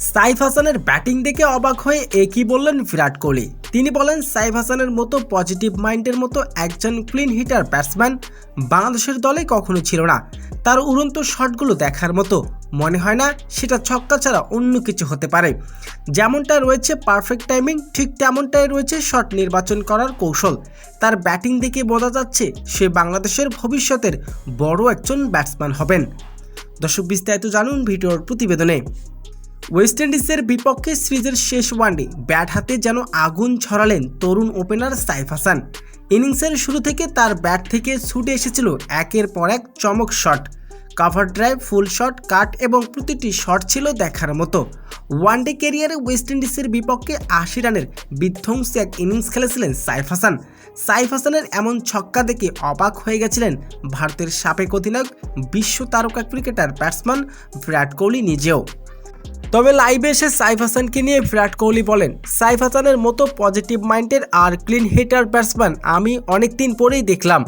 সাইফ হাসানের ব্যাটিং দেখে অবাক হয়ে একই বললেন বিরাট কোহলি। তিনি বলেন, সাইফ হাসানের মতো পজিটিভ মাইন্ডের মতো একজন ক্লিন হিটার ব্যাটসম্যান বাংলাদেশের দলে কখনো ছিল না। তার উড়ন্ত শটগুলো দেখার মতো। মনে হয় না সেটা ছক্কা ছাড়া অন্য কিছু হতে পারে। যেমনটা রয়েছে পারফেক্ট টাইমিং ঠিক তেমনটাই রয়েছে শট নির্বাচন করার কৌশল। তার ব্যাটিং দেখে বোঝা যাচ্ছে, সে বাংলাদেশের ভবিষ্যতের বড় একজন ব্যাটসম্যান হবেন। দর্শক বিস্তারিত জানুন ভিডিওর প্রতিবেদনে। ওয়েস্ট ইন্ডিজের বিপক্ষে সিরিজের শেষ ওয়ানডে ব্যাট হাতে যেন আগুন ছড়ালেন তরুণ ওপেনার সাইফ হাসান। ইনিংসের শুরু থেকে তার ব্যাট থেকে ছুটে এসেছিল একের পর এক চমক shot cover drive pull shot cut এবং প্রতিটি শট ছিল দেখার মতো। ওয়ান ডে কেরিয়ারে ওয়েস্ট ইন্ডিজের বিপক্ষে আশি রানের বিধ্বংসী এক ইনিংস খেলেছিলেন সাইফ হাসান। সাইফ হাসানের এমন ছক্কা দেখে অবাক হয়ে গেছিলেন ভারতের সাবেক অধিনায়ক, বিশ্ব তারকা ক্রিকেটার ব্যাটসম্যান বিরাট কোহলি নিজেও। তবে লাইভে এসে সাইফ হাসানকে নিয়ে বিরাট কোহলি বলেন, সাইফ হাসানের মতো পজিটিভ মাইন্ডের আর ক্লিন হিটার ব্যাটসম্যান আমি অনেক দিন পরেই দেখলাম।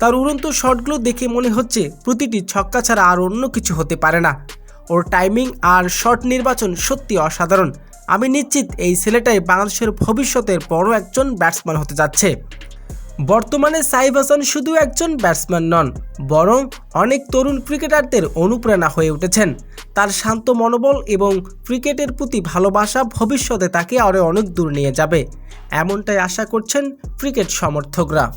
তার উড়ন্ত শটগুলো দেখে মনে হচ্ছে প্রতিটি ছক্কা ছাড়া আর অন্য কিছু হতে পারে না। ওর টাইমিং আর শট নির্বাচন সত্যি অসাধারণ। আমি নিশ্চিত এই ছেলেটাই বাংলাদেশের ভবিষ্যতের বড় একজন ব্যাটসম্যান হতে যাচ্ছে। বর্তমানে সাইফ হাসান শুধু একজন ব্যাটসম্যান নন, বরং অনেক তরুণ ক্রিকেটারদের অনুপ্রেরণা হয়ে উঠেছেন। তার শান্ত মনোবল এবং ক্রিকেটের প্রতি ভালোবাসা ভবিষ্যতে তাকে আরও অনেক দূর নিয়ে যাবে। এমনটাই আশা করছেন ক্রিকেট সমর্থকরা।